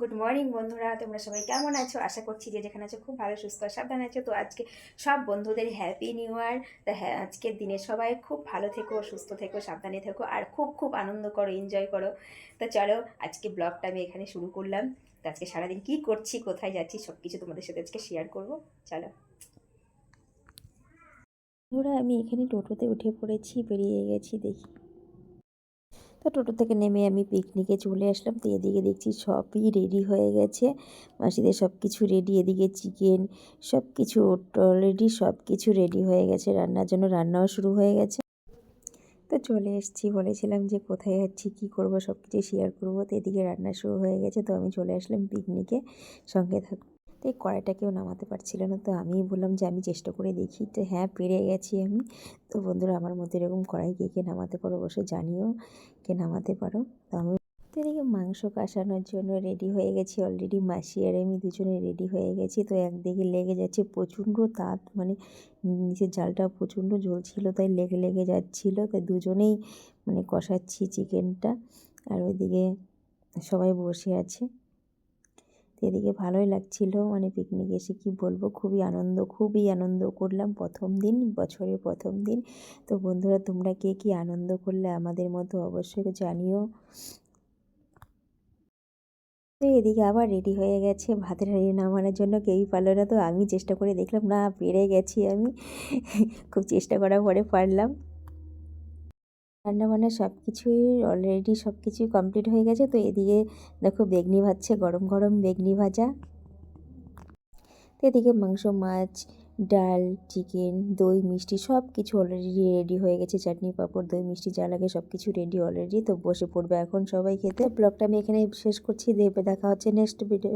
Good morning বন্ধুরা। তোমরা সবাই কেমন আছো? আশা করছি যে যেখানে আছো খুব ভালো, সুস্থ, সাবধান আছো। তো আজকে সব বন্ধুদের হ্যাপি নিউ ইয়ার তা হ্যাঁ আজকের দিনে সবাই খুব ভালো থেকো, সুস্থ থেকো, সাবধানে থেকো, আর খুব খুব আনন্দ করো এনজয় করো। তো চলো, আজকে ব্লগটা আমি এখানে শুরু করলাম। তো আজকে সারাদিন কী করছি, কোথায় যাচ্ছি সব কিছু তোমাদের সাথে আজকে শেয়ার করব। চলো। বন্ধুরা, আমি এখানে টোটোতে উঠে পড়েছি, বেরিয়ে গেছি দেখি। তো টোটো থেকে নেমে আমি পিকনিকে চলে আসলাম। তো এদিকে দেখছি সবই রেডি হয়ে গেছে। মাসিদের সব কিছু রেডি এদিকে চিকেন সব কিছু অলরেডি সব কিছু রেডি হয়ে গেছে। রান্নার জন্য রান্নাও শুরু হয়ে গেছে। তো চলে এসেছি, বলেছিলাম যে কোথায় যাচ্ছি, কী করব সব কিছু শেয়ার করব। তো এদিকে রান্না শুরু হয়ে গেছে। তো আমি চলে আসলাম পিকনিকে। সঙ্গে থাক তো এই কড়াইটা কেউ নামাতে পারছিল না। তো আমিই বললাম যে, আমি চেষ্টা করে দেখি তো হ্যাঁ পেরে গেছি আমি। তো বন্ধুরা, আমার মধ্যে এরকম কড়াই কে কে নামাতে পারো অবশ্যই জানিও, কে নামাতে পারো। তো আমি তো এদিকে মাংস কষানোর জন্য রেডি হয়ে গেছি অলরেডি মাসি আর আমি দুজনে রেডি হয়ে গেছি। তো একদিকে লেগে যাচ্ছে প্রচণ্ড তাপ মানে নিচের জালটা প্রচণ্ড জ্বলছিল, তাই লেগে লেগে যাচ্ছিল। তাই দুজনেই মানে কষাচ্ছি চিকেনটা আর ওইদিকে সবাই বসে আছে। এদিকে ভালোই লাগছিল। মানে পিকনিক এসে কি বলব, খুবই আনন্দ খুবই আনন্দ করলাম প্রথম দিন, বছরের প্রথম দিন। তো বন্ধুরা, তোমরা কে কী আনন্দ করলে আমাদের মতো অবশ্যই জানিও। তো এদিকে আবার রেডি হয়ে গেছে, ভাতের হাঁড়ি নামানোর জন্য কেউই পারল না। তো আমি চেষ্টা করে দেখলাম, না, পেরে গেছি আমি। খুব চেষ্টা করার পরে পারলাম। রান্নাবান্না সব কিছুই অলরেডি সব কিছুই কমপ্লিট হয়ে গেছে। তো এদিকে দেখো বেগনি ভাজছে, গরম গরম বেগনি ভাজা। তো এদিকে মাংস, মাছ, ডাল চিকেন দই, মিষ্টি সব কিছু অলরেডি রেডি হয়ে গেছে। চাটনি, পাঁপড়, দই, মিষ্টি যা লাগে সব কিছু রেডি অলরেডি তো বসে পড়বে এখন সবাই খেতে। ব্লগটা আমি এখানে শেষ করছি। দেখবে দেখা হচ্ছে নেক্সট ভিডিও